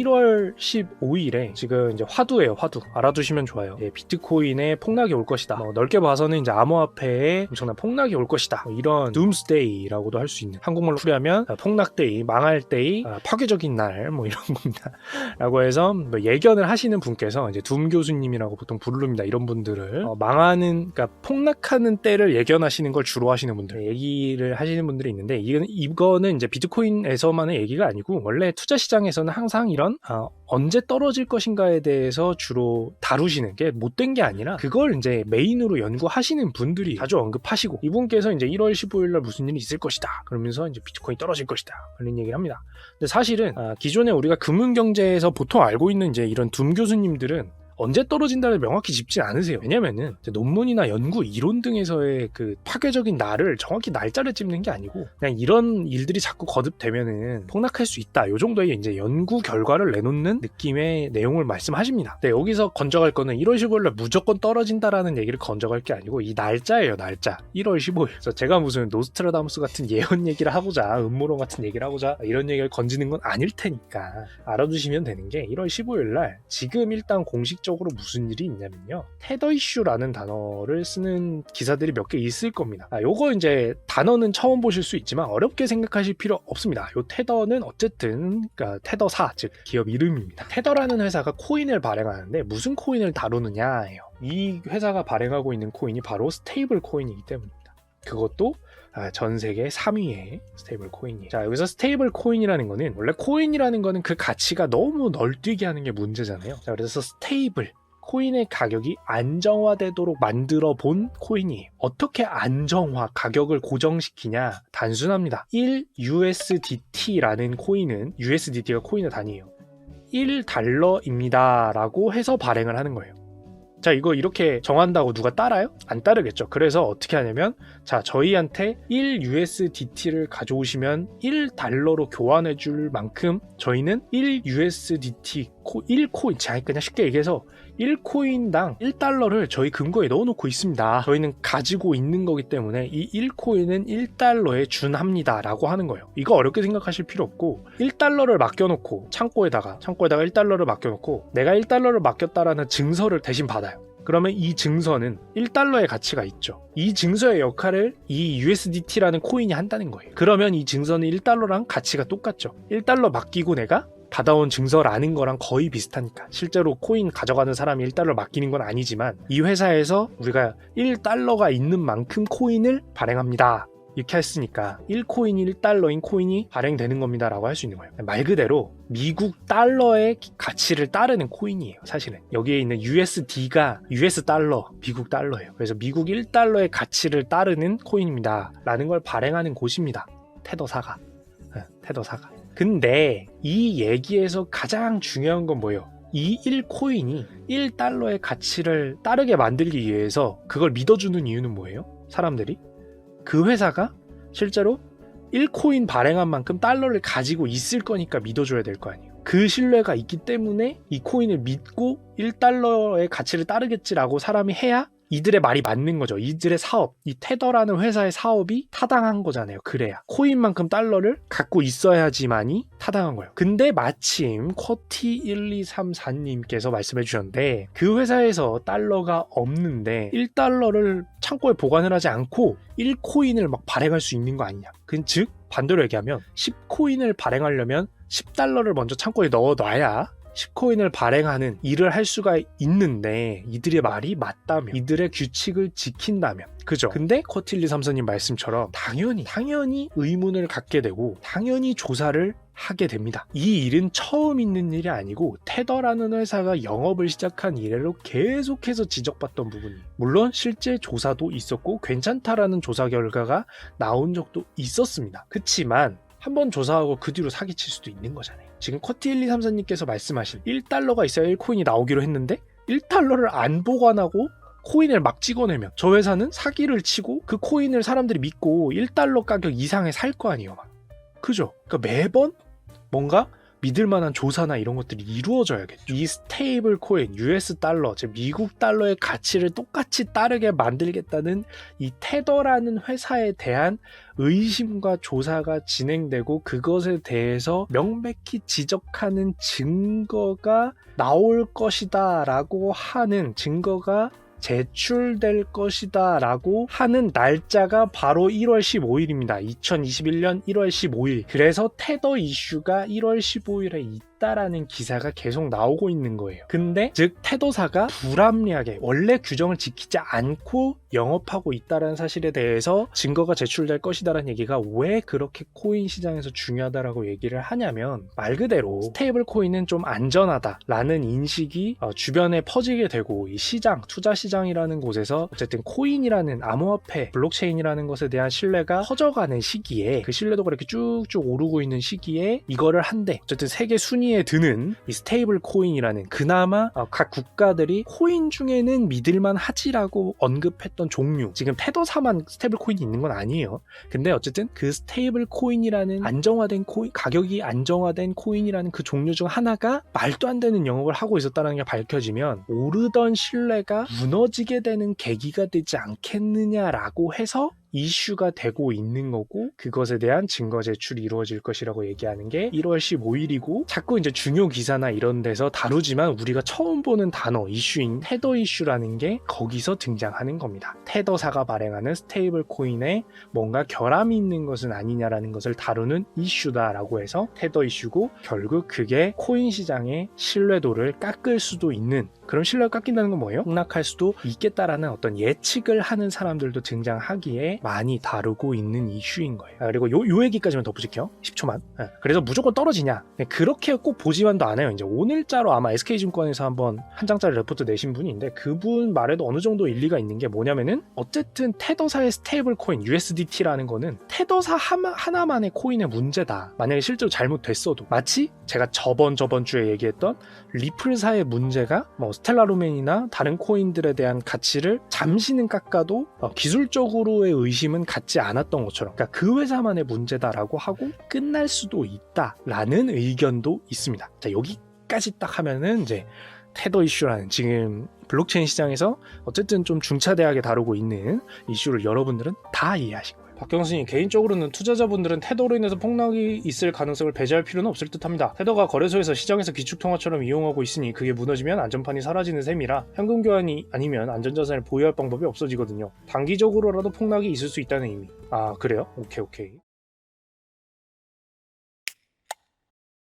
1월 15일에 지금 이제 화두예요, 화두. 알아두시면 좋아요. 예, 비트코인에 폭락이 올 것이다. 뭐 넓게 봐서는 이제 암호화폐에 엄청난 폭락이 올 것이다. 뭐 이런 doomsday라고도 할 수 있는 한국말로 풀이하면 아, 폭락데이, 망할데이, 아, 파괴적인 날 뭐 이런 겁니다. 라고 해서 뭐 예견을 하시는 분께서 이제 둠 교수님이라고 보통 부릅니다. 이런 분들을 어, 망하는 그러니까 폭락하는 때를 예견하시는 걸 주로 하시는 분들 얘기를 하시는 분들이 있는데 이거는 이제 비트코인에서만의 얘기가 아니고 원래 투자 시장에서는 항상 이런 어, 언제 떨어질 것인가에 대해서 주로 다루시는 게 못된 게 아니라 그걸 이제 메인으로 연구하시는 분들이 자주 언급하시고 이분께서 이제 1월 15일 날 무슨 일이 있을 것이다 그러면서 이제 비트코인 떨어질 것이다 그런 얘기를 합니다. 근데 사실은 아, 기존에 우리가 금융 경제에서 보통 알고 있는 이제 이런 둠 교수님들은 언제 떨어진다를 명확히 짚지 않으세요. 왜냐면은 논문이나 연구 이론 등에서의 그 파괴적인 날을 정확히 날짜를 찝는 게 아니고 그냥 이런 일들이 자꾸 거듭되면은 폭락할 수 있다. 요 정도의 이제 연구 결과를 내놓는 느낌의 내용을 말씀하십니다. 네, 여기서 건져갈 거는 1월 15일날 무조건 떨어진다라는 얘기를 건져갈 게 아니고 이 날짜예요, 날짜. 1월 15일. 그래서 제가 무슨 노스트라다무스 같은 예언 얘기를 하고자 음모론 같은 얘기를 하고자 이런 얘기를 건지는 건 아닐 테니까 알아두시면 되는 게 1월 15일날 지금 일단 공식적 으로 무슨 일이 있냐면요. 테더 이슈라는 단어를 쓰는 기사들이 몇 개 있을 겁니다. 아, 요거 이제 단어는 처음 보실 수 있지만 어렵게 생각하실 필요 없습니다. 요 테더는 어쨌든 그러니까 테더사 즉 기업 이름입니다. 테더라는 회사가 코인을 발행하는데 무슨 코인을 다루느냐예요. 이 회사가 발행하고 있는 코인이 바로 스테이블 코인이기 때문입니다. 그것도 아, 전 세계 3위의 스테이블 코인이에요. 자, 여기서 스테이블 코인이라는 거는 원래 코인이라는 거는 그 가치가 너무 널뛰게 하는 게 문제잖아요. 자, 그래서 스테이블 코인의 가격이 안정화되도록 만들어 본 코인이에요. 어떻게 안정화 가격을 고정시키냐? 단순합니다. 1USDT라는 코인은 USDT가 코인의 단위예요. 1달러입니다라고 해서 발행을 하는 거예요. 자, 이거 이렇게 정한다고 누가 따라요? 안 따르겠죠. 그래서 어떻게 하냐면, 자, 저희한테 1USDT를 가져오시면 1달러로 교환해 줄 만큼 저희는 1USDT, 1코인, 자, 그냥 쉽게 얘기해서 1코인당 1달러를 저희 금고에 넣어놓고 있습니다. 저희는 가지고 있는 거기 때문에 이 1코인은 1달러에 준합니다. 라고 하는 거예요. 이거 어렵게 생각하실 필요 없고 1달러를 맡겨놓고 창고에다가 창고에다가 1달러를 맡겨놓고 내가 1달러를 맡겼다라는 증서를 대신 받아요. 그러면 이 증서는 1달러의 가치가 있죠. 이 증서의 역할을 이 USDT라는 코인이 한다는 거예요. 그러면 이 증서는 1달러랑 가치가 똑같죠. 1달러 맡기고 내가 받아온 증서라는 거랑 거의 비슷하니까 실제로 코인 가져가는 사람이 1달러 맡기는 건 아니지만 이 회사에서 우리가 1달러가 있는 만큼 코인을 발행합니다. 이렇게 했으니까 1코인이 1달러인 코인이 발행되는 겁니다 라고 할 수 있는 거예요 말 그대로 미국 달러의 가치를 따르는 코인이에요 사실은 여기에 있는 USD가 US 달러 미국 달러예요 그래서 미국 1달러의 가치를 따르는 코인입니다 라는 걸 발행하는 곳입니다 테더사가 네, 테더사가 근데 이 얘기에서 가장 중요한 건 뭐예요? 이 1코인이 1달러의 가치를 따르게 만들기 위해서 그걸 믿어주는 이유는 뭐예요? 사람들이? 그 회사가 실제로 1코인 발행한 만큼 달러를 가지고 있을 거니까 믿어줘야 될 거 아니에요. 그 신뢰가 있기 때문에 이 코인을 믿고 1달러의 가치를 따르겠지라고 사람이 해야 이들의 말이 맞는 거죠. 이들의 사업, 이 테더라는 회사의 사업이 타당한 거잖아요. 그래야 코인만큼 달러를 갖고 있어야지만이 타당한 거예요. 근데 마침 쿼티 1234님께서 말씀해 주셨는데 그 회사에서 달러가 없는데 1달러를 창고에 보관을 하지 않고 1코인을 막 발행할 수 있는 거 아니냐. 그즉 반대로 얘기하면 10코인을 발행하려면 10달러를 먼저 창고에 넣어 놔야 10코인을 발행하는 일을 할 수가 있는데 이들의 말이 맞다면 이들의 규칙을 지킨다면 그죠 근데 코틸리 삼선님 말씀처럼 당연히 당연히 의문을 갖게 되고 당연히 조사를 하게 됩니다. 이 일은 처음 있는 일이 아니고 테더라는 회사가 영업을 시작한 이래로 계속해서 지적받던 부분이 물론 실제 조사도 있었고 괜찮다라는 조사 결과가 나온 적도 있었습니다. 그치만 한번 조사하고 그 뒤로 사기칠 수도 있는 거잖아요. 지금 커티1234님께서 말씀하신 1달러가 있어야 1코인이 나오기로 했는데 1달러를 안 보관하고 코인을 막 찍어내면 저 회사는 사기를 치고 그 코인을 사람들이 믿고 1달러 가격 이상에 살 거 아니에요. 막. 그죠? 그러니까 매번 뭔가 믿을 만한 조사나 이런 것들이 이루어져야겠죠. 이 스테이블 코인, US 달러, 즉 미국 달러의 가치를 똑같이 따르게 만들겠다는 이 테더라는 회사에 대한 의심과 조사가 진행되고 그것에 대해서 명백히 지적하는 증거가 나올 것이다라고 하는 증거가 제출될 것이다 라고 하는 날짜가 바로 1월 15일입니다. 2021년 1월 15일. 그래서 테더 이슈가 1월 15일에 있다라는 기사가 계속 나오고 있는 거예요. 근데 즉 테더사가 불합리하게 원래 규정을 지키지 않고 영업하고 있다라는 사실에 대해서 증거가 제출될 것이다라는 얘기가 왜 그렇게 코인 시장에서 중요하다라고 얘기를 하냐면 말 그대로 스테이블 코인은 좀 안전하다라는 인식이 어, 주변에 퍼지게 되고 이 시장 투자 시장이라는 곳에서 어쨌든 코인이라는 암호화폐 블록체인이라는 것에 대한 신뢰가 커져가는 시기에 그 신뢰도가 이렇게 쭉쭉 오르고 있는 시기에 이거를 한데 어쨌든 세계 순위 에 드는 이 스테이블 코인이라는 그나마 어, 각 국가들이 코인 중에는 믿을만 하지라고 언급했던 종류. 지금 테더사만 스테이블 코인이 있는 건 아니에요. 근데 어쨌든 그 스테이블 코인이라는 안정화된 코인 가격이 안정화된 코인이라는 그 종류 중 하나가 말도 안 되는 영업을 하고 있었다는 게 밝혀지면 오르던 신뢰가 무너지게 되는 계기가 되지 않겠느냐라고 해서 이슈가 되고 있는 거고 그것에 대한 증거 제출이 이루어질 것이라고 얘기하는 게 1월 15일이고 자꾸 이제 중요 기사나 이런 데서 다루지만 우리가 처음 보는 단어 이슈인 테더 이슈라는 게 거기서 등장하는 겁니다. 테더사가 발행하는 스테이블 코인에 뭔가 결함이 있는 것은 아니냐라는 것을 다루는 이슈다라고 해서 테더 이슈고 결국 그게 코인 시장의 신뢰도를 깎을 수도 있는 그럼 신뢰가 깎인다는 건 뭐예요? 폭락할 수도 있겠다라는 어떤 예측을 하는 사람들도 등장하기에 많이 다루고 있는 이슈인 거예요. 아, 그리고 요, 요 얘기까지만 덧붙일게요. 10초만. 예, 그래서 무조건 떨어지냐? 네, 그렇게 꼭 보지만도 않아요. 이제 오늘자로 아마 SK증권에서 한번 한 장짜리 레포트 내신 있는데 그분 말에도 어느 정도 일리가 있는 게 뭐냐면은 어쨌든 테더사의 스테이블 코인 USDT라는 거는 테더사 하나, 하나 만의 코인의 문제다. 만약에 실제로 잘못됐어도 마치 제가 저번 저번 주에 얘기했던 리플사의 문제가 뭐 스텔라루멘이나 다른 코인들에 대한 가치를 잠시는 깎아도 어, 기술적으로의 의심은 갖지 않았던 것처럼 그러니까 그 회사만의 문제다라고 하고 끝날 수도 있다라는 의견도 있습니다. 자 여기까지 딱 하면은 이제 테더 이슈라는 지금 블록체인 시장에서 어쨌든 좀 중차대하게 다루고 있는 이슈를 여러분들은 다 이해하신 거예요. 박경수님 개인적으로는 투자자분들은 테더로 인해서 폭락이 있을 가능성을 배제할 필요는 없을 듯합니다. 테더가 거래소에서 시장에서 기축통화처럼 이용하고 있으니 그게 무너지면 안전판이 사라지는 셈이라 현금 교환이 아니면 안전자산을 보유할 방법이 없어지거든요. 단기적으로라도 폭락이 있을 수 있다는 의미. 아 그래요? 오케이 오케이.